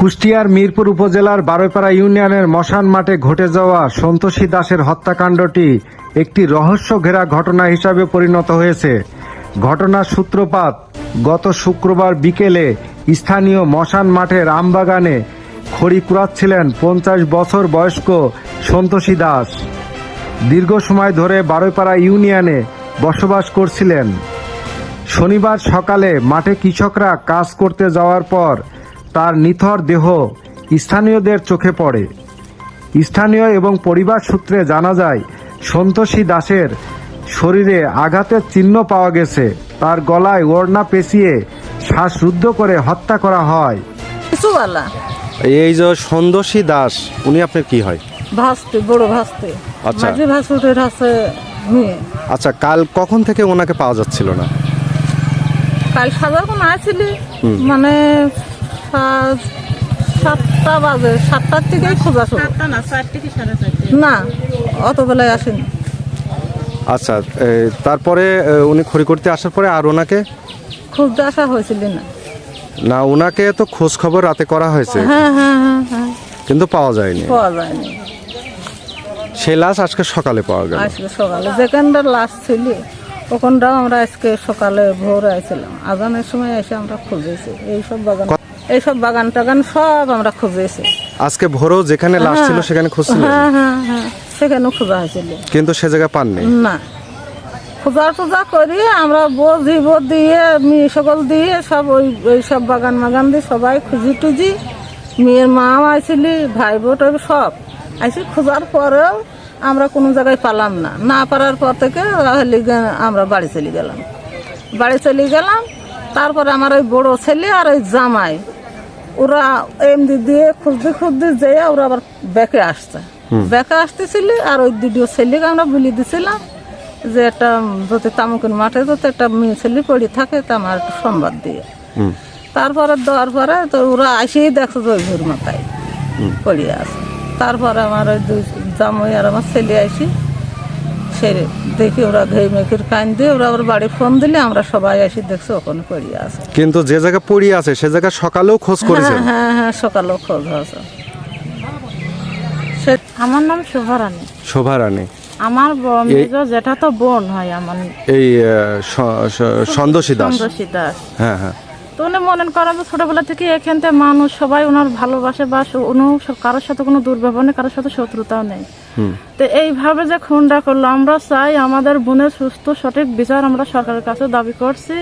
কুষ্টিয়ার মিরপুর উপজেলার বারোপাড়া ইউনিয়নের মশান মাঠে ঘটে যাওয়া সন্তোষী দাসের হত্যাকাণ্ডটি একটি রহস্য ঘেরা ঘটনা হিসাবে পরিণত হয়েছে। ঘটনার সূত্রপাত, গত শুক্রবার বিকেলে স্থানীয় মশান মাঠের আমবাগানে খড়ি কুড়াচ্ছিলেন পঞ্চাশ বছর বয়স্ক সন্তোষী দাস। দীর্ঘ সময় ধরে বারোপাড়া ইউনিয়নে বসবাস করছিলেন। শনিবার সকালে মাঠে কৃষকরা কাজ করতে যাওয়ার পর তার নিথর দেহ স্থানীয়দের চোখে পড়ে। স্থানীয় এবং পরিবার সূত্রে জানা যায় সন্তোষী দাসের শরীরে আঘাতের চিহ্ন পাওয়া গেছে। তার গলায় ওড়না পেঁচিয়ে শ্বাসরুদ্ধ করে হত্যা করা হয়। এই যে সন্দোষী দাস উনি আপনার কি হয়? ভাসতে বড় ভাসতে। আচ্ছা। মাঝে ভাসুটের আছে মেয়ে আচ্ছা কাল কখন থেকে ওনাকে পাওয়া যাচ্ছিল না? কাল সাজার কোন আসছিলি মানে সাতটা বাজে। সাতটার থেকেই খোঁজা শুরু না অত বেলায় আসেনি। আচ্ছা তারপরে উনি খড়ি করতে আসার পরে আর ওনাকে? খুঁজতে আসা হয়েছিল না। না ওনাকে তো খোঁজ খবর রাতে করা হয়েছে। হ্যাঁ হ্যাঁ হ্যাঁ হ্যাঁ কিন্তু পাওয়া যায়নি। পাওয়া যায়নি। সেই লাশ আজকে সকালে পাওয়া গেল। আজকে সকালে। যেখানটার লাশ ছিল ওখানটাও আমরা আজকে সকালে ভোর আইছিলাম। আজানের সময় এসে আমরা খুঁজেছি। এইসব বাগান এইসব বাগান টাগান সব আমরা খুঁজেছি। আজকে ভোরেও যেখানে লাশ ছিল সেখানে খুঁজছিলেন? হ্যাঁ হ্যাঁ হ্যাঁ। সেখানেও খোঁজা হয়েছিল। কিন্তু সে জায়গায় পাননি? না। খোঁজা টোজা করি আমরা বজি দিয়ে মেয়ে সকল দিয়ে সব ওই ওই সব বাগান মাগান দিয়ে সবাই খুঁজি টুজি। মেয়ের মা আইছিলি ভাই বোট সব। আইসি খোঁজার পরেও আমরা কোনো জায়গায় পালাম না। না পারার পর থেকে আমরা বাড়ি চলে গেলাম। বাড়ি চলে গেলাম তারপরে আমার ওই বড় ছেলে আর ওই জামাই ওরা এমনি দিয়ে খুঁজতে খুঁজতে যেয়ে ওরা আবার ব্যাকে আসছে। ব্যাকে আসতেছিল আর ওই দুটো ছেলেকে আমরা বলি দিছিলাম যে একটা যদি তামুকের মাঠে যদি একটা মেয়ে ছেলে পড়ে থাকে তা আমার একটু সংবাদ দিয়ে। তারপরে দেওয়ার পরে তো ওরা আসেই দেখছে যে ওই ঘুর মাথায় পড়িয়ে আছে। তারপরে আমার ওই দুই জামাই আর আমার ছেলে আসি সে দেখি ওরা ঘেই মেঘের কান দিয়ে ওরা আবার বাড়ি ফোন দিলে আমরা সবাই আসি দেখছি ওখানে পড়িয়ে আছে। কিন্তু যে জায়গায় পড়িয়ে আছে সে জায়গায় সকালেও খোঁজ করেছেন হ্যাঁ হ্যাঁ হ্যাঁ সকালেও খোঁজ সে আমার নাম শোভা রানী। শোভা রানী। আমার মেজ যেটা তো বোন হয় আমার। এই আহ, স- স- সন্দোষী দাস। চন্দ্রশী দাস। হ্যাঁ হ্যাঁ। তো উনি মনে করেন যে ছোটবেলা থেকে এখান থেকে মানুষ সবাই ওনার ভালোবাসে বা উনি কারোর সাথে কোনো দুর্ব্যবহার নেই কারোর সাথে শত্রুতাও নেই। তো এইভাবে যে খুনটা করল আমরা চাই আমাদের বোনের সুস্থ সঠিক বিচার আমরা সরকারের কাছে দাবি করছি।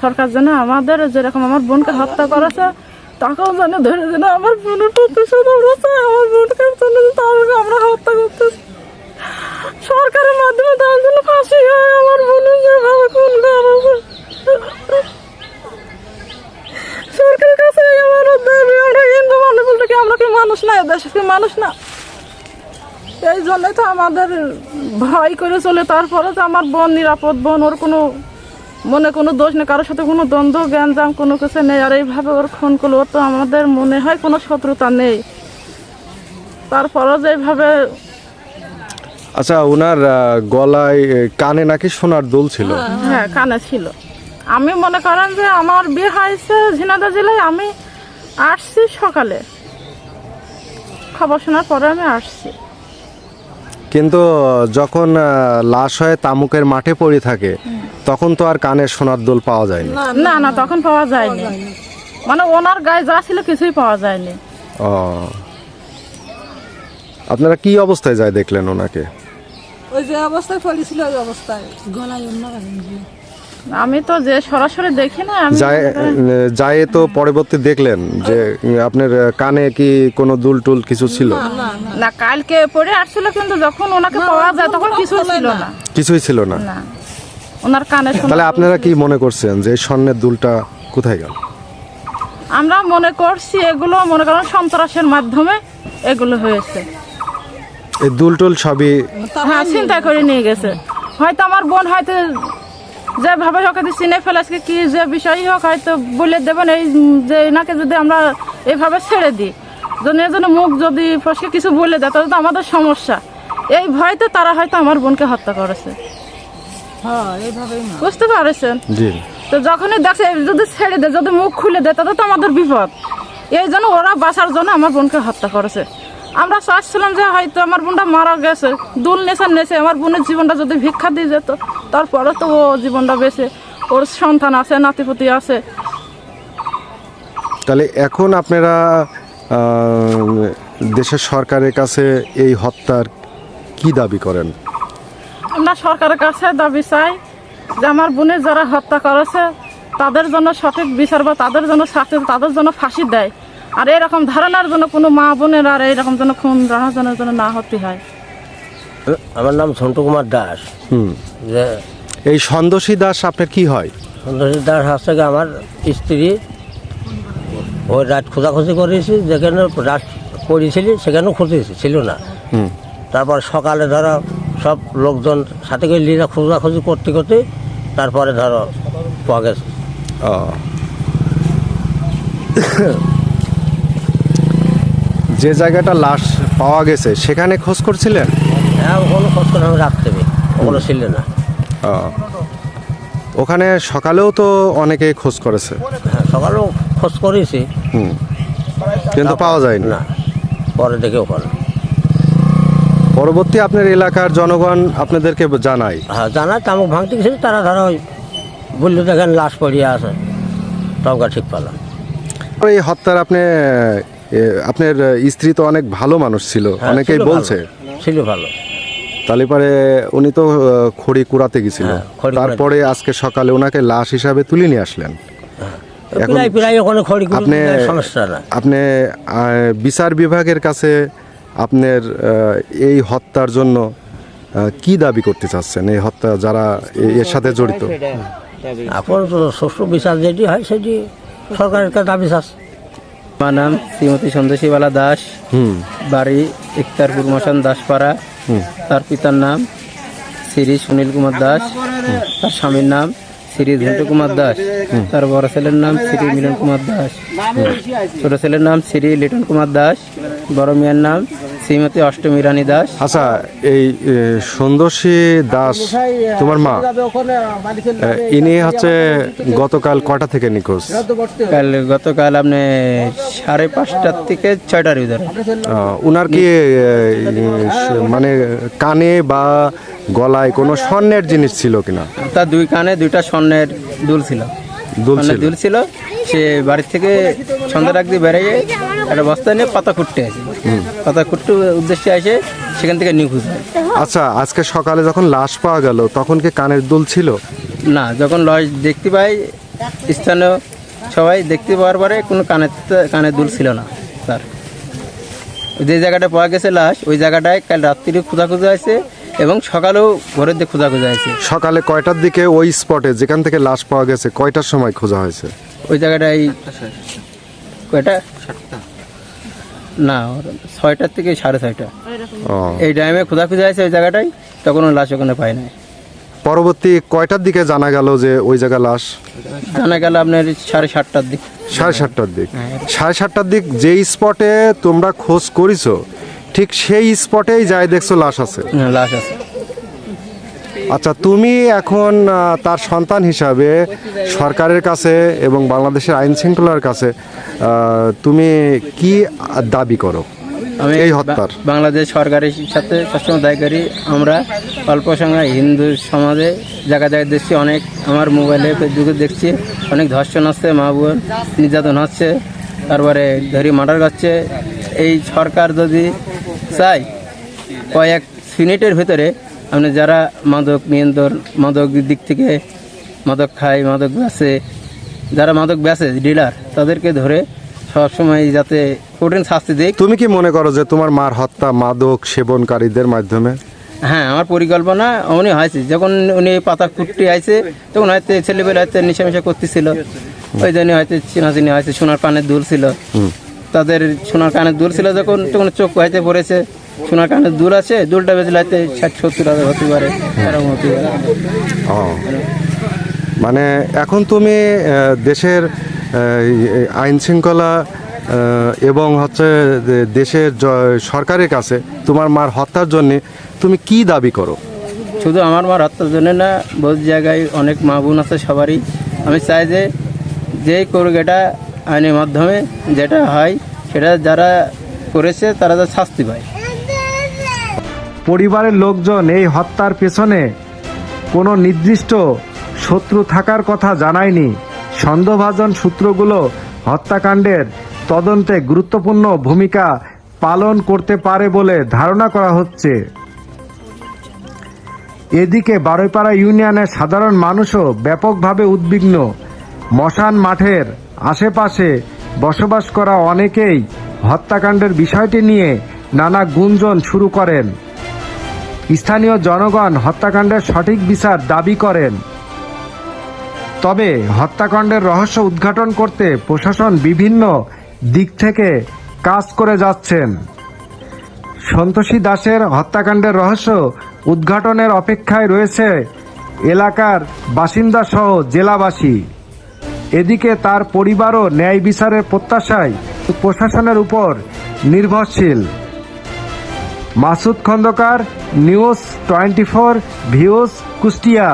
সরকার যেন আমাদের যেরকম আমার বোনকে হত্যা করেছে তাকেও যেন ধরে যেন আমার বোনের প্রতিশোধ আমরা চাই আমার বোনকে তাদেরকে আমরা হত্যা করতেছি। সরকারের মাধ্যমে তার জন্য ফাঁসি হয় আমার বোনের যেভাবে খুন করেছে সরকারের কাছে এই আমানত দাবি আমরা হিন্দু মানুষ বলতে কি আমরা কি মানুষ না দেশের কি মানুষ না? এই জন্যই তো আমাদের ভয় করে চলে তারপরে যে আমার বোন নিরাপদ বোন ওর কোনো মনে কোনো দোষ নেই কারোর সাথে কোনো দ্বন্দ্ব জ্ঞানজাম কোনো কিছু নেই আর এইভাবে ওর খুন করল ওর তো আমাদের মনে হয় কোনো শত্রুতা নেই। তারপরও যে এইভাবে আচ্ছা ওনার গলায় কানে নাকি সোনার দুল ছিল? হ্যাঁ কানে ছিল। আমি মনে করেন যে আমার বিয়ে হয়েছে ঝিনাদা জেলায় আমি আসছি সকালে। খবর শোনার পরে আমি আসছি। কিন্তু যখন লাশ হয় তামুকের মাঠে পড়ে থাকে তখন তো আর কানের সোনার দোল পাওয়া যায়নি। না না তখন পাওয়া যায়নি। মানে ওনার গায়ে যা ছিল কিছুই পাওয়া যায়নি। ও। আপনারা কি অবস্থায় যায় দেখলেন ওনাকে? ওই যে অবস্থায় পড়েছিল ওই অবস্থায় আমি তো যে সরাসরি দেখি না আমি যায় তো পরবর্তী দেখলেন যে আপনার কানে কি কোনো দুল টুল কিছু ছিল? না কালকে পড়ে আসছিল কিন্তু যখন ওনাকে পাওয়া যায় তখন কিছু ছিল না। কিছুই ছিল না। না ওনার কানে তাহলে আপনারা কি মনে করছেন যে স্বর্ণের দুলটা কোথায় গেল? আমরা মনে করছি এগুলো মনে করেন সন্ত্রাসের মাধ্যমে এগুলো হয়েছে। এই দুল টুল সবই হ্যাঁ চিন্তা করে নিয়ে গেছে। হয়তো আমার বোন হয়তো যেভাবে হোক চিনে ফেলাছে কি যে বিষয় হোক হয়তো বলে দেবেন এই যে এনাকে যদি আমরা এভাবে ছেড়ে দিই। যদি এজন্য মুখ যদি ফসকে কিছু বলে দেয় তাহলে তো আমাদের সমস্যা। এই ভয়তে তারা হয়তো আমার বোনকে হত্যা করেছে। হ্যাঁ এইভাবেই বুঝতে পারছেন? তো যখনই দেখছে যদি ছেড়ে দেয় যদি মুখ খুলে দেয় তাহলে তো আমাদের বিপদ। এই জন্য ওরা বাঁচার জন্য আমার বোনকে হত্যা করেছে। আমরা চাচ্ছিলাম যে হয়তো আমার বোনটা মারা গেছে দুল নেশা নেছে আমার বোনের জীবনটা যদি ভিক্ষা দিয়ে যেত। তারপরে তো ও জীবনটা বেঁচে ওর সন্তান আছে নাতিপুতি আছে। তাহলে এখন আপনারা দেশের সরকারের কাছে এই হত্যার কি দাবি করেন? আমরা সরকারের কাছে দাবি চাই যে আমার বোনের যারা হত্যা করেছে তাদের জন্য সঠিক বিচার বা তাদের জন্য শাস্তি তাদের জন্য ফাঁসি দেয়। আর এরকম ধারণার জন্য কোনো মা বোনের আর এইরকম যেন খুন রাহাজনের জন্য না হতে হয়। আমার নাম সন্তু কুমার দাস। হুম। যে এই সন্দোষী দাস আপনার কি হয়? সন্তোষী দাস হচ্ছে গিয়ে আমার স্ত্রী। ওই রাত খোঁজাখুঁজি করেছি যেখানে রাত পড়েছিলি সেখানেও খুঁজেছি ছিল না। হুম। তারপর সকালে ধরো সব লোকজন সাথে করে লিরা খোঁজাখুঁজি করতে করতে তারপরে ধরো পাওয়া গেছে। ও। যে জায়গাটা লাশ পাওয়া গেছে সেখানে খোঁজ করছিলেন? হ্যাঁ ওখানে খোঁজ করে আমি রাখতে ওগুলো ছিল না। ওখানে সকালেও তো অনেকে খোঁজ করেছে। হ্যাঁ সকালেও খোঁজ করেছি। হুম। কিন্তু পাওয়া যায়নি। না পরে দেখে ওখানে। পরবর্তী আপনার এলাকার জনগণ আপনাদেরকে জানায়। হ্যাঁ জানা তামুক ভাঙতে গেছিল তারা ধরো ওই বলল দেখেন লাশ পড়িয়ে আছে তবকা ঠিক পেলাম। এই হত্যার আপনি আপনার স্ত্রী তো অনেক ভালো মানুষ ছিল হ্যাঁ, অনেকেই বলছে। ছিল ভালো। তাহলে পরে উনি তো খড়ি কুড়াতে গেছিল। হ্যাঁ। তারপরে আজকে সকালে ওনাকে লাশ হিসাবে তুলে নিয়ে আসলেন। কুড়ি আপনি আপনি বিচার বিভাগের কাছে আপনার এই হত্যার জন্য কি দাবি করতে চাচ্ছেন? এই হত্যা যারা এর সাথে জড়িত? এখন শস্য বিচার যেটি হয় সেটি সরকারের কাছে দাবি চাচ্ছে। আমার নাম শ্রীমতী সন্তোষীবালা দাস। হুম। বাড়ি ইকতারপুর মশান দাসপাড়া। হুম। তার পিতার নাম শ্রী সুনীল কুমার দাস। তার স্বামীর নাম শ্রী ধন্টু কুমার দাস। তার বড় ছেলের নাম শ্রী মিলন কুমার দাস। ছোট ছেলের নাম শ্রী লিটন কুমার দাস। বড় মেয়ের নাম শ্রীমতী অষ্টমী রানী দাস। আচ্ছা এই সুন্দর্শী দাস তোমার মা ইনি হচ্ছে গতকাল কটা থেকে নিখোঁজ? কাল গতকাল আপনি সাড়ে পাঁচটার থেকে ছয়টার ভিতরে। উনার কি মানে কানে বা গলায় কোনো স্বর্ণের জিনিস ছিল কিনা? তার দুই কানে দুইটা স্বর্ণের দুল ছিল। দুল ছিল। সে বাড়ির থেকে সন্ধ্যা রাখ দিয়ে বেরিয়ে একটা বস্তা নিয়ে পাতা খুঁটতে আসে। পাতা কুটতে উদ্দেশ্যে আসে সেখান থেকে নিখোঁজ হয়। আচ্ছা আজকে সকালে যখন লাশ পাওয়া গেল তখন কি কানের দুল ছিল? না যখন লজ দেখতে পাই স্থানীয় সবাই দেখতে পাওয়ার পরে কোনো কানের কানের দুল ছিল না তার যে জায়গাটা পাওয়া গেছে লাশ ওই জায়গাটায় কাল রাত্রিরে খোঁজাখুঁজা আছে এবং সকালেও ঘরের দিকে খোঁজাখুঁজা আছে সকালে কয়টার দিকে ওই স্পটে যেখান থেকে লাশ পাওয়া গেছে কয়টার সময় খোঁজা হয়েছে? ওই জায়গাটায় কয়টা? না ছয়টার থেকে সাড়ে ছয়টা। ও। এই টাইমে খোঁজাখুঁজা আছে ওই জায়গাটায় তখন ওর লাশ ওখানে পায় নাই। পরবর্তী কয়টার দিকে জানা গেল যে ওই জায়গা লাশ? জানা গেল আপনার সাড়ে সাতটার দিক। সাড়ে সাতটার দিক। সাড়ে সাতটার দিক যেই স্পটে তোমরা খোঁজ করিছো ঠিক সেই স্পটেই যাই দেখছ লাশ আছে? হ্যাঁ, লাশ আছে। আচ্ছা তুমি এখন তার সন্তান হিসাবে সরকারের কাছে এবং বাংলাদেশের আইন শৃঙ্খলার কাছে তুমি কি দাবি করো আমি এই হত্যার? বাংলাদেশ সরকারের সাথে সবসময় দায়ী করি। আমরা অল্প সংখ্যায় হিন্দু সমাজে জায়গা জায়গায় দেখছি অনেক আমার মোবাইলে ফেসবুকে দেখছি অনেক ধর্ষণ হচ্ছে মা বোন নির্যাতন হচ্ছে তারপরে ধরি মার্ডার করছে। এই সরকার যদি চাই কয়েক মিনিটের ভিতরে আপনি যারা মাদক নিয়ন্ত্রণ মাদক দিক থেকে মাদক খায় মাদক বেচে যারা মাদক বেচে ডিলার তাদেরকে ধরে সবসময় যাতে কঠিন শাস্তি দিক তুমি কি মনে করো যে তোমার মার হত্যা মাদক সেবনকারীদের মাধ্যমে? হ্যাঁ আমার পরিকল্পনা উনি হয়েছে। যখন উনি পাতা কুটতে আইছে তখন হয়তো ছেলেবেলা হয়তো নেশা মেশা করতেছিল ওই জন্য হয়তো চিনাচিনি হয়েছে সোনার কানের দুল ছিল। তাদের সোনার কানের দুল ছিল যখন তখন চোখ হয়তো পড়েছে। সোনার কানের দুল আছে দুলটা বেচলে হয়তো ষাট সত্তর হাজার হতে পারে এরকম হতে পারে। ও। মানে এখন তুমি দেশের আইন শৃঙ্খলা এবং হচ্ছে দেশের সরকারের কাছে তোমার মার হত্যার জন্য তুমি কি দাবি করো? শুধু আমার মার হত্যার জন্য না বহু জায়গায় অনেক মা বোন আছে সবারই। আমি চাই যে যেই করুক এটা আইনের মাধ্যমে যেটা হয় সেটা যারা করেছে তারা তো শাস্তি পায়। পরিবারের লোকজন এই হত্যার পেছনে কোনো নির্দিষ্ট শত্রু থাকার কথা জানায়নি। সন্দেহভাজন সূত্রগুলো হত্যাকাণ্ডের তদন্তে গুরুত্বপূর্ণ ভূমিকা পালন করতে পারে বলে ধারণা করা হচ্ছে। এদিকে বারৈপাড়া ইউনিয়নের সাধারণ মানুষও ব্যাপকভাবে উদ্বিগ্ন। মশান মাঠের আশেপাশে বসবাস করা অনেকেই হত্যাকাণ্ডের বিষয়টি নিয়ে নানা গুঞ্জন শুরু করেন। স্থানীয় জনগণ হত্যাকাণ্ডের সঠিক বিচার দাবি করেন। তবে হত্যাকাণ্ডের রহস্য উদ্ঘাটন করতে প্রশাসন বিভিন্ন দিক থেকে কাজ করে যাচ্ছেন। সন্তোষী দাসের হত্যাকাণ্ডের রহস্য উদ্ঘাটনের অপেক্ষায় রয়েছে এলাকার বাসিন্দা সহ জেলাবাসী। এদিকে তার পরিবারও ন্যায় বিচারের প্রত্যাশায় প্রশাসনের উপর নির্ভরশীল। Masud Khandakar news twenty four views Kushtia.